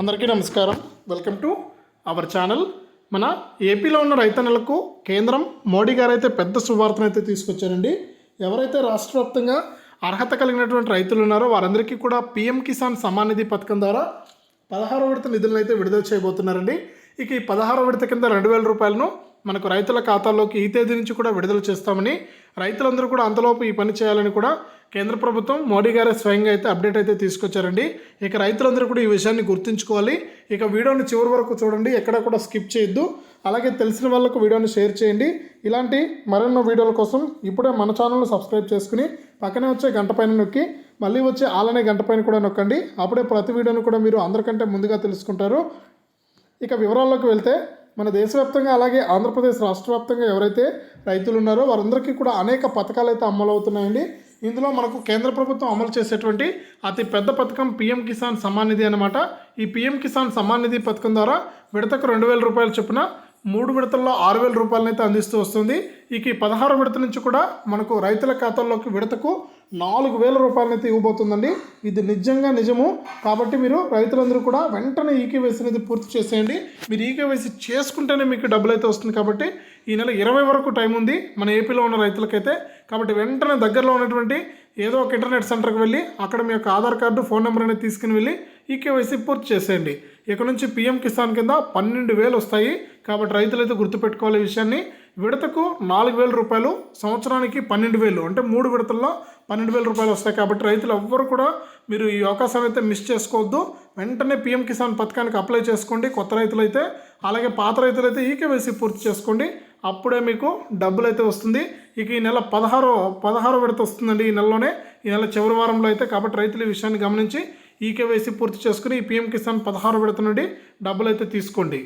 అందరికీ నమస్కారం. Welcome to our channel మన ఏపీలో ఉన్న రైతన్నలకు కేంద్రం మోడీ గారు అయితే పెద్ద శుభార్తను అయితే తీసుకొచ్చారండి. ఎవరైతే రాష్ట్ర వ్యాప్తంగా అర్హత కలిగినటువంటి రైతులు ఉన్నారో వారందరికీ కూడా పీఎం కిసాన్ సమాన్ నిధి పథకం ద్వారా పదహారో విడత నిధులను అయితే విడుదల చేయబోతున్నారండి. ఇక ఈ పదహారో విడత కింద రెండు వేల రూపాయలను మనకు రైతుల ఖాతాల్లోకి ఈ తేదీ నుంచి కూడా విడుదల చేస్తామని రైతులందరూ కూడా అంతలోపు ఈ పని చేయాలని కూడా కేంద్ర ప్రభుత్వం మోడీ గారే స్వయంగా అయితే అప్డేట్ అయితే తీసుకొచ్చారండి. ఇక రైతులందరూ కూడా ఈ విషయాన్ని గుర్తుంచుకోవాలి. ఇక వీడియోని చివరి వరకు చూడండి. ఎక్కడ కూడా స్కిప్ చేయొద్దు. అలాగే తెలిసిన వాళ్ళకు వీడియోని షేర్ చేయండి. ఇలాంటి మరెన్నో వీడియోల కోసం ఇప్పుడే మన ఛానల్ను సబ్స్క్రైబ్ చేసుకుని పక్కనే వచ్చే గంట పైన నొక్కి మళ్ళీ వచ్చే ఆలనే గంట పైన కూడా నొక్కండి. అప్పుడే ప్రతి వీడియోను కూడా మీరు అందరికంటే ముందుగా తెలుసుకుంటారు. ఇక వివరాల్లోకి వెళ్తే మన దేశవ్యాప్తంగా అలాగే ఆంధ్రప్రదేశ్ రాష్ట్ర వ్యాప్తంగా ఎవరైతే రైతులు ఉన్నారో వారందరికీ కూడా అనేక పథకాలు అయితే అమలవుతున్నాయండి. ఇందులో మనకు కేంద్ర ప్రభుత్వం అమలు చేసేటువంటి అతి పెద్ద పథకం పీఎం కిసాన్ సమ్మాన్ నిధి అనమాట ఈ పీఎం కిసాన్ సమ్మాన్ నిధి పథకం ద్వారా విడతకు రెండు వేల రూపాయలు చొప్పున మూడు విడతల్లో ఆరు వేల రూపాయలనైతే అందిస్తూ వస్తుంది. ఇక ఈ పదహారు విడత నుంచి కూడా మనకు రైతుల ఖాతాల్లోకి విడతకు నాలుగు వేల రూపాయలనైతే ఇవ్వబోతుందండి. ఇది నిజంగా నిజము. కాబట్టి మీరు రైతులందరూ కూడా వెంటనే ఈకేవైసీ అనేది పూర్తి చేసేయండి. మీరు ఈకేవైసీ చేసుకుంటేనే మీకు డబ్బులు అయితే వస్తుంది కాబట్టి ఈ నెల ఇరవై వరకు టైం ఉంది మన ఏపీలో ఉన్న రైతులకైతే. కాబట్టి వెంటనే దగ్గరలో ఉన్నటువంటి ఏదో ఒక ఇంటర్నెట్ సెంటర్కి వెళ్ళి అక్కడ మీ యొక్క ఆధార్ కార్డు ఫోన్ నెంబర్ అనేది తీసుకుని వెళ్ళి ఈకేవైసీ పూర్తి చేసేయండి. ఇక నుంచి పీఎం కిసాన్ కింద పన్నెండు వేలు వస్తాయి. కాబట్టి రైతులైతే గుర్తుపెట్టుకోవాలి విషయాన్ని. విడతకు నాలుగు వేల రూపాయలు సంవత్సరానికి పన్నెండు వేలు అంటే మూడు విడతల్లో పన్నెండు వేల రూపాయలు వస్తాయి. కాబట్టి రైతులు ఎవ్వరు కూడా మీరు ఈ అవకాశం అయితే మిస్ చేసుకోవద్దు. వెంటనే పీఎం కిసాన్ పథకానికి అప్లై చేసుకోండి. కొత్త రైతులైతే అలాగే పాత రైతులైతే ఈకేవైసీ పూర్తి చేసుకోండి. అప్పుడే మీకు డబ్బులు అయితే వస్తుంది. ఇక ఈ నెల పదహారో పదహారో విడత వస్తుందండి ఈ నెలలోనే. ఈ నెల చివరి వారంలో అయితే కాబట్టి రైతులు ఈ విషయాన్ని గమనించి ఈకేవైసీ పూర్తి చేసుకుని ఈ పీఎం కిసాన్ పదహారు విడత నుండి డబ్బులు అయితే తీసుకోండి.